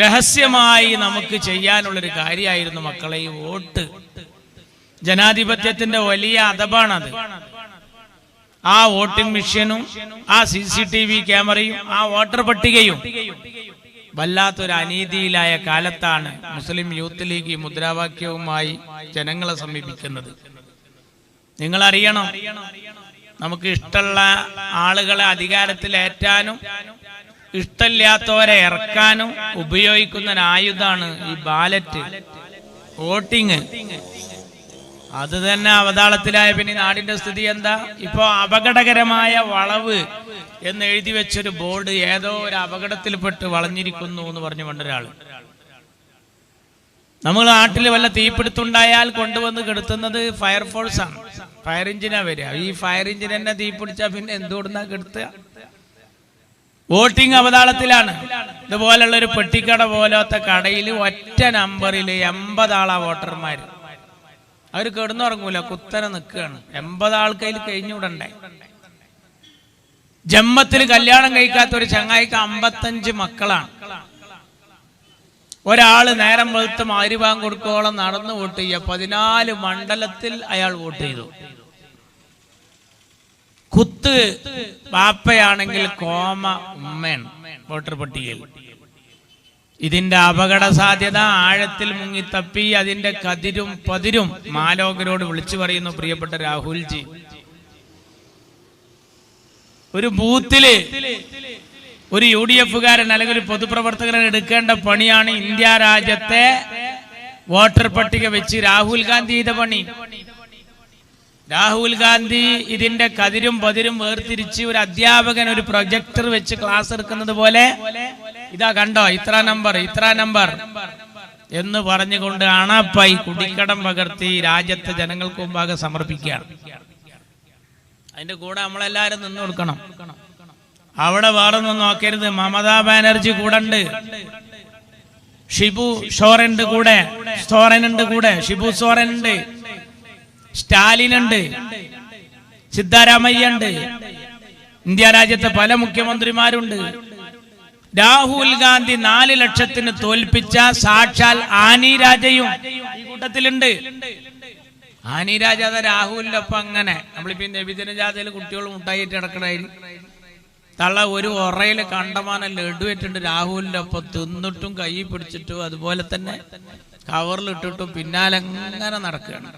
രഹസ്യമായി നമുക്ക് ചെയ്യാനുള്ളൊരു കാര്യമായിരുന്നു മക്കളെ ഈ വോട്ട്. ജനാധിപത്യത്തിന്റെ വലിയ അതപാണത്. ആ വോട്ടിംഗ് മെഷീനും ആ സി സി ടി വി ക്യാമറയും ആ വോട്ടർ പട്ടികയും വല്ലാത്തൊരു അനീതിയിലായ കാലത്താണ് മുസ്ലിം യൂത്ത് ലീഗ് മുദ്രാവാക്യവുമായി ജനങ്ങളെ സമീപിക്കുന്നത്. നിങ്ങൾ അറിയണം നമുക്ക് ഇഷ്ടമുള്ള ആളുകളെ അധികാരത്തിലേറ്റാനും ഇഷ്ടമില്ലാത്തവരെ ഇറക്കാനും ഉപയോഗിക്കുന്ന ഒരു ആയുധാണ് ഈ ബാലറ്റ്. വോട്ടിങ്. അത് തന്നെ അവതാളത്തിലായ പിന്നെ നാടിന്റെ സ്ഥിതി എന്താ? ഇപ്പോ അപകടകരമായ വളവ് എന്ന് എഴുതി വെച്ചൊരു ബോർഡ് ഏതോ ഒരു അപകടത്തിൽപ്പെട്ട് വളഞ്ഞിരിക്കുന്നു എന്ന് പറഞ്ഞു കൊണ്ടൊരാൾ നമ്മൾ നാട്ടിൽ വല്ല തീപിടുത്തുണ്ടായാൽ കൊണ്ടുവന്ന് കെടുത്തുന്നത് ഫയർഫോഴ്സാണ്. ഫയർ എഞ്ചിനാ വരിക. ഈ ഫയർ എഞ്ചിൻ തന്നെ തീപിടിച്ചാൽ പിന്നെ എന്തുകൊണ്ടാ കെടുത്തുക? വോട്ടിംഗ് അവതാളത്തിലാണ്. ഇതുപോലുള്ള ഒരു പെട്ടിക്കട പോലത്തെ കടയിൽ ഒറ്റ നമ്പറിൽ എൺപതാളാ വോട്ടർമാര്. അവർ കിടന്നുറങ്ങൂല കുത്തനെ നിൽക്കുകയാണ് എൺപത് ആൾക്കതിൽ കഴിഞ്ഞുവിടണ്ടേ. ജമ്മത്തിൽ കല്യാണം കഴിക്കാത്ത ഒരു ചങ്ങായിക്ക് അമ്പത്തഞ്ച് മക്കളാണ്. ഒരാൾ നേരം വെളുത്ത് മാരിഭാഗം കൊടുക്കോളം നടന്നു വോട്ട് ചെയ്യുക. പതിനാല് മണ്ഡലത്തിൽ അയാൾ വോട്ട് ചെയ്തു. കുത്ത് പാപ്പയാണെങ്കിൽ കോമ ഉമ്മൻ വോട്ടർ പട്ടികയിൽ. ഇതിന്റെ അപകട സാധ്യത ആഴത്തിൽ മുങ്ങിത്തപ്പി അതിന്റെ കതിരും പതിരും മാലോകരോട് വിളിച്ചു പറയുന്നു പ്രിയപ്പെട്ട രാഹുൽജി. ഒരു ബൂത്തിൽ ഒരു യു ഡി എഫുകാരൻ അല്ലെങ്കിൽ ഒരു പൊതുപ്രവർത്തകൻ എടുക്കേണ്ട പണിയാണ് ഇന്ത്യ രാജ്യത്തെ വോട്ടർ പട്ടിക വെച്ച് രാഹുൽ ഗാന്ധി ചെയ്ത പണി. രാഹുൽ ഗാന്ധി ഇതിന്റെ കതിരും പതിരും വേർതിരിച്ച് ഒരു അധ്യാപകൻ ഒരു പ്രൊജക്ടർ വെച്ച് ക്ലാസ് എടുക്കുന്നത് പോലെ. ഇതാ കണ്ടോ? ഇത്ര നമ്പർ ഇത്ര നമ്പർ. എന്ന് പറഞ്ഞുകൊണ്ട് അണപ്പായി കുടിക്കടം പകർത്തി രാജ്യത്തെ ജനങ്ങൾക്ക് മുമ്പാകെ സമർപ്പിക്കുകയാണ്. അതിന്റെ കൂടെ നമ്മളെല്ലാരും നിന്ന് കൊടുക്കണം. അവിടെ വേറെ ഒന്നും നോക്കരുത്. മമതാ ബാനർജി കൂടെ ഉണ്ട്. ഷിബു ഷോറൻ കൂടെ. സോറൻ ഉണ്ട് കൂടെ. ഷിബു സോറൻ ഉണ്ട്. സ്റ്റാലിൻ ഉണ്ട് സിദ്ധാരാമയ്യ ഉണ്ട് ഇന്ത്യ രാജ്യത്തെ പല മുഖ്യമന്ത്രിമാരുണ്ട്. രാഹുൽ ഗാന്ധി നാല് ലക്ഷത്തിന് തോൽപ്പിച്ച സാക്ഷാൽ ആനി രാജയും ഈ കൂട്ടത്തിലുണ്ട്. ആനി രാജ രാഹുലിന്റെ ഒപ്പം അങ്ങനെ. നമ്മളിപ്പോ നബിദിന ജാഥയിൽ കുട്ടികൾ മുട്ടായിട്ട് കിടക്കണായി തള്ള ഒരു ഒറയിൽ കണ്ടമാനം ലഡുവേറ്റുണ്ട് രാഹുലിന്റെ ഒപ്പം. തിന്നിട്ടും കൈ പിടിച്ചിട്ടും അതുപോലെ തന്നെ കവറിലിട്ടിട്ടും പിന്നാലെ അങ്ങനെ നടക്കുകയാണ്.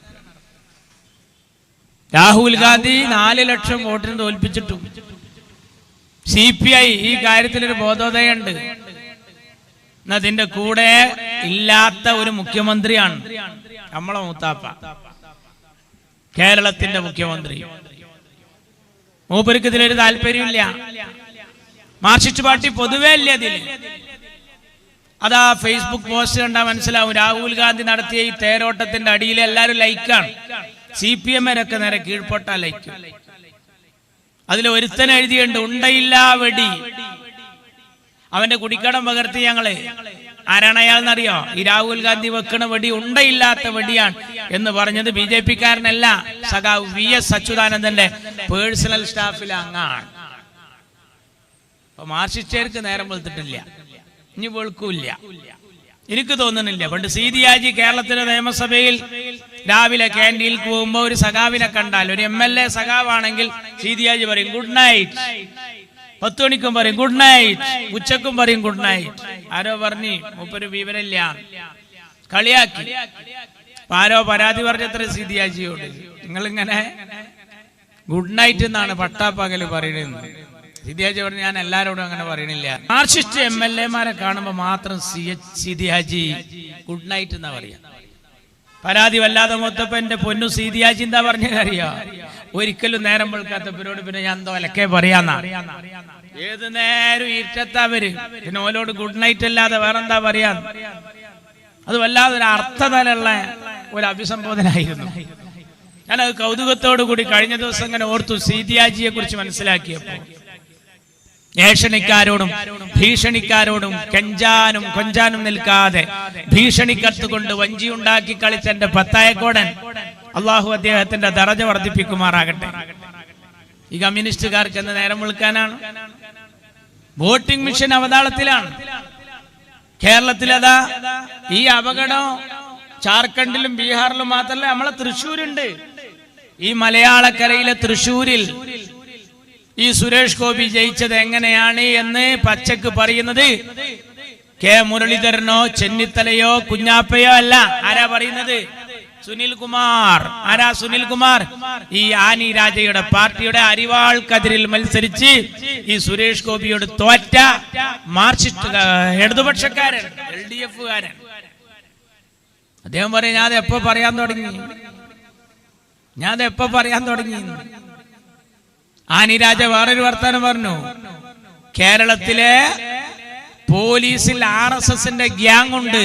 രാഹുൽ ഗാന്ധി നാല് ലക്ഷം വോട്ടിന് തോൽപ്പിച്ചിട്ടും. സി പി ഐ ഈ കാര്യത്തിൽ ഒരു ബോധോദയുണ്ട് എന്നതിന്റെ കൂടെ ഇല്ലാത്ത ഒരു മുഖ്യമന്ത്രിയാണ് നമ്മളെ മൂത്താപ്പ. കേരളത്തിന്റെ മുഖ്യമന്ത്രി. മൂപ്പർക്ക് ഇതിലൊരു താല്പര്യമില്ല. മാർക്സിസ്റ്റ് പാർട്ടി പൊതുവേ ഇല്ല ഇതിൽ അതാ ഫേസ്ബുക്ക് പോസ്റ്റ് കണ്ടാൽ മനസ്സിലാവും രാഹുൽ ഗാന്ധി നടത്തിയ ഈ തേരോട്ടത്തിന്റെ അടിയിൽ എല്ലാവരും ലൈക്കാണ്. സി പി എമ്മരൊക്കെ നേരെ കീഴ്പോട്ടാ ലൈക്ക് അതിൽ ഒരുത്തൻ എഴുതിയുണ്ട് ഉണ്ടയില്ല വെടി. അവന്റെ കുടിക്കടം പകർത്തി ഞങ്ങൾ. ആരാണ് അയാൾന്നറിയോ ഈ രാഹുൽ ഗാന്ധി വെക്കണ വെടി ഉണ്ടയില്ലാത്ത വെടിയാണ് എന്ന് പറഞ്ഞത് ബി ജെ പിക്കാരനല്ല സഖാവ് വി എസ് അച്യുതാനന്ദന്റെ പേഴ്സണൽ സ്റ്റാഫിൽ അങ്ങാണ്. അപ്പൊ മാർഷിച്ചേർക്ക് നേരം വെളുത്തിട്ടില്ല. ഇനി വെളുക്കൂല്ല. എനിക്ക് തോന്നുന്നില്ല. പണ്ട് സീതിയാജി കേരളത്തിലെ നിയമസഭയിൽ രാവിലെ ക്യാന്റീനിൽ പോകുമ്പോ ഒരു സഖാവിനെ കണ്ടാൽ ഒരു എം എൽ എ സഖാവാണെങ്കിൽ സീതിയാജി പറയും ഗുഡ് നൈറ്റ് പത്ത് മണിക്കും പറയും ഗുഡ് നൈറ്റ് ഉച്ചക്കും പറയും ഗുഡ് നൈറ്റ് ആരോ പറഞ്ഞു മുപ്പൊരു വിവരമില്ല. കളിയാക്കി. ആരോ പരാതി പറഞ്ഞത്ര സീതിയാജിയോട് നിങ്ങളിങ്ങനെ ഗുഡ് നൈറ്റ് എന്നാണ് പട്ടാപ്പകൽ പറയുന്നത്. സിദ്ധിയാജി പറഞ്ഞു ഞാൻ എല്ലാരോടും അങ്ങനെ പറയണില്ല. മാർക്സിസ്റ്റ് എം എൽ എമാരെ കാണുമ്പോ മാത്രം സി എച്ച് ഗുഡ് നൈറ്റ് എന്നാ പറയാ. പരാതി വല്ലാതെ മൊത്തപ്പോ എന്റെ പൊന്നു സീതിയാജി എന്താ പറഞ്ഞ അറിയോ? ഒരിക്കലും നേരം വെളുക്കാത്തവരോട് പിന്നെ ഞാൻ എന്തോ അലക്കെ പറയാന്നാ. ഏത് നേരം ഇരുട്ടത്താവര് പിന്നെ ഓലോട് ഗുഡ് നൈറ്റ് അല്ലാതെ വേറെന്താ പറയാ? അത് വല്ലാതെ ഒരു അർത്ഥതലുള്ള ഒരു അഭിസംബോധനായിരുന്നു ഞാനത് കൗതുകത്തോടു കൂടി കഴിഞ്ഞ ദിവസം ഇങ്ങനെ ഓർത്തു സീതിയാജിയെ കുറിച്ച് മനസ്സിലാക്കിയപ്പോ. ഏഷണിക്കാരോടും ഭീഷണിക്കാരോടും കെഞ്ചാനും കൊഞ്ചാനും നിൽക്കാതെ ഭീഷണിക്കത്തുകൊണ്ട് വഞ്ചി ഉണ്ടാക്കി കളിച്ച എന്റെ പത്തായക്കോടൻ അള്ളാഹു അദ്ദേഹത്തിന്റെ ദറജ വർദ്ധിപ്പിക്കുമാറാകട്ടെ. ഈ കമ്മ്യൂണിസ്റ്റുകാർക്ക് എന്ന് നേരം വിളിക്കാനാണ്. Voting mission അവതാളത്തിലാണ്. കേരളത്തിലതാ ഈ അപകടം? ജാർഖണ്ഡിലും ബീഹാറിലും മാത്രമല്ല നമ്മളെ തൃശ്ശൂരുണ്ട്. ഈ മലയാളക്കരയിലെ തൃശ്ശൂരിൽ ഈ സുരേഷ് ഗോപി ജയിച്ചത് എങ്ങനെയാണ് എന്ന് പച്ചക്ക് പറയുന്നത് കെ മുരളീധരനോ ചെന്നിത്തലയോ കുഞ്ഞാപ്പയോ അല്ല. ആരാ പറയുന്നത്? സുനിൽ കുമാർ. ആരാ സുനിൽ കുമാർ? ഈ ആനി രാജയുടെ പാർട്ടിയുടെ അരിവാൾ കതിരിൽ മത്സരിച്ച് ഈ സുരേഷ് ഗോപിയോട് തോറ്റ മാർക്സിസ്റ്റ് ഇടതുപക്ഷക്കാരൻ എൽ ഡി എഫുകാരൻ. അദ്ദേഹം പറയും ഞാൻ എപ്പോ പറയാൻ തുടങ്ങി? ഞാൻ എപ്പോ പറയാൻ തുടങ്ങി? ആനിരാജ വേറൊരു വർത്താനം പറഞ്ഞു. കേരളത്തിലെ പോലീസിൽ ആർ എസ് എസിന്റെ ഗ്യാങ് ഉണ്ട്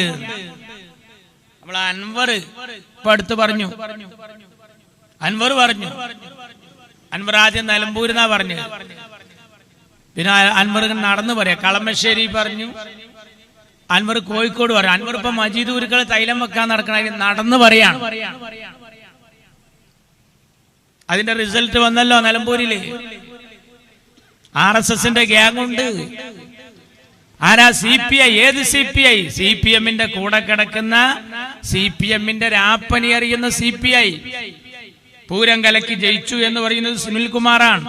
നമ്മൾ അൻവർ ഇപ്പൊ അടുത്ത് പറഞ്ഞു. അൻവർ പറഞ്ഞു. അൻവർ ആദ്യം നിലമ്പൂരിന്നാ പറഞ്ഞു. പിന്നെ അൻവർ നടന്നു പറയാ. കളമശ്ശേരി പറഞ്ഞു. അൻവർ കോഴിക്കോട് പറഞ്ഞു. അൻവർ ഇപ്പൊ മജീദ് ഉരുക്കൾ തൈലം വെക്കാൻ നടക്കണ നടന്നു പറയാണ് അതിന്റെ റിസൾട്ട് വന്നല്ലോ നിലമ്പൂരിൽ. ആർ എസ് എസിന്റെ ഗ്യാങ് ഉണ്ട്. ആരാ സി പി ഐ ഏത് C P I C P എമ്മിന്റെ കൂടെ കിടക്കുന്ന സി പി എമ്മിന്റെ രാപ്പനി അറിയുന്ന സി പി ഐ പൂരം കലക്കി ജയിച്ചു എന്ന് പറയുന്നത് സുനിൽ കുമാറാണ്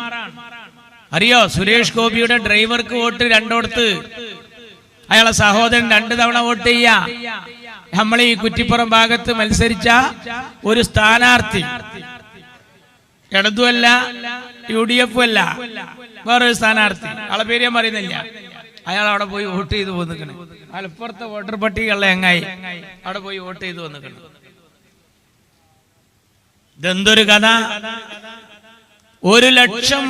അറിയോ? സുരേഷ് ഗോപിയുടെ ഡ്രൈവർക്ക് വോട്ട് രണ്ടോടത്ത്. അയാളെ സഹോദരൻ രണ്ടു തവണ വോട്ട് ചെയ്യാ. നമ്മൾ ഈ കുറ്റിപ്പുറം ഭാഗത്ത് മത്സരിച്ച ഒരു സ്ഥാനാർത്ഥി. ഇടതുമല്ല യു ഡി എഫും അല്ല വേറൊരു സ്ഥാനാർത്ഥി. ആളെ പേര് ഞാൻ പറയുന്നില്ല. അയാൾ അവിടെ പോയി വോട്ട് ചെയ്ത് വന്നിക്കണ്. മലപ്പുറത്തെ വോട്ടർ പട്ടികയുള്ള എങ്ങായി? അവിടെ പോയി വോട്ട് ചെയ്ത് വന്നിക്കണ്. ഇതെന്തൊരു കഥ? ഒരു ലക്ഷം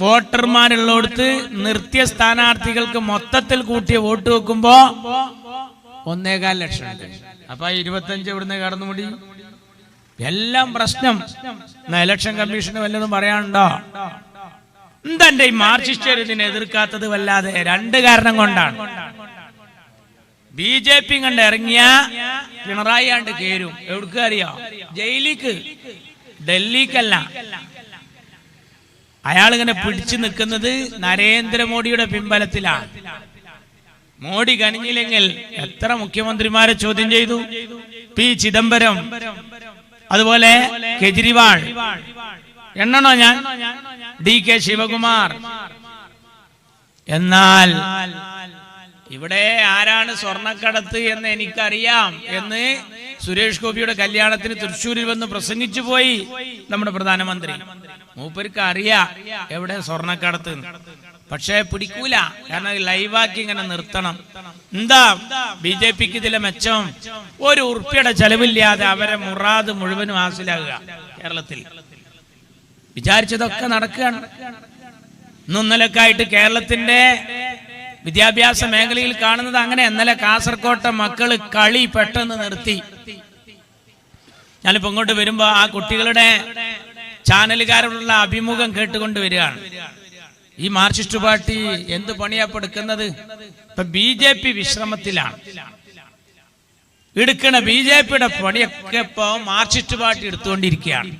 വോട്ടർമാരുള്ളടത്ത് നിർത്തിയ സ്ഥാനാർത്ഥികൾക്ക് മൊത്തത്തിൽ കൂട്ടിയ വോട്ട് വെക്കുമ്പോ ഒന്നേകാൽ ലക്ഷം അപ്പൊ ഇരുപത്തഞ്ച് ഇവിടുന്ന് കടന്നുമുടി? എല്ലാം പ്രശ്നം. എന്നാ ഇലക്ഷൻ കമ്മീഷന് വല്ലതും പറയാനുണ്ടോ? എന്താ എന്റെ ഈ മാർച്ചിസ്റ്റർ ഇതിനെ എതിർക്കാത്തത് വല്ലാതെ? രണ്ട് കാരണം കൊണ്ടാണ്. ബി ജെ പി കണ്ട് ഇറങ്ങിയ പിണറായി ആണ്ട് കേരും എവിടേക്ക് അറിയോ? ജയിലിക്ക്. ഡൽഹിക്കല്ല. അയാൾ ഇങ്ങനെ പിടിച്ചു നിൽക്കുന്നത് നരേന്ദ്രമോദിയുടെ പിൻബലത്തിലാണ്. മോഡി കനിഞ്ഞില്ലെങ്കിൽ എത്ര മുഖ്യമന്ത്രിമാരെ ചോദ്യം ചെയ്തു? പി ചിദംബരം. അതുപോലെ കെജ്രിവാൾ. എണ്ണണോ ഞാൻ? D K Shivakumar. എന്നാൽ ഇവിടെ ആരാണ് സ്വർണക്കടത്ത് എന്ന് എനിക്കറിയാം എന്ന് സുരേഷ് ഗോപിയുടെ കല്യാണത്തിന് തൃശ്ശൂരിൽ വന്ന് പ്രസംഗിച്ചു പോയി നമ്മുടെ പ്രധാനമന്ത്രി. മൂപ്പർക്ക് അറിയാം എവിടെ സ്വർണക്കടത്ത് എന്ന്. പക്ഷേ പിടിക്കൂല. കാരണം ലൈവാക്കി ഇങ്ങനെ നിർത്തണം. എന്താ? ബി ജെ പിക്ക് ഇതിലെ മെച്ചം? ഒരു ഉറുപ്പിയുടെ ചെലവില്ലാതെ അവരെ മുറാദ് മുഴുവനും ഹാസിലാകുക കേരളത്തിൽ. വിചാരിച്ചതൊക്കെ നടക്കുകയാണ്. ഇന്നൊന്നലൊക്കെ ആയിട്ട് കേരളത്തിന്റെ വിദ്യാഭ്യാസ മേഖലയിൽ കാണുന്നത് അങ്ങനെ. ഇന്നലെ കാസർകോട്ടെ മക്കൾ കളി പെട്ടെന്ന് നിർത്തി. ഞാനിപ്പോ ഇങ്ങോട്ട് വരുമ്പോ ആ കുട്ടികളുടെ ചാനലുകാരോടുള്ള അഭിമുഖം കേട്ടുകൊണ്ട് വരികയാണ്. ഈ മാർക്സിസ്റ്റ് പാർട്ടി എന്ത് പണിയാ ഇപ്പൊ എടുക്കുന്നത് ഇപ്പൊ ബി ജെ പി വിശ്രമത്തിലാണ്. എടുക്കണ ബി ജെ പിയുടെ പണിയൊക്കെ ഇപ്പൊ മാർക്സിസ്റ്റ് പാർട്ടി എടുത്തുകൊണ്ടിരിക്കുകയാണ്.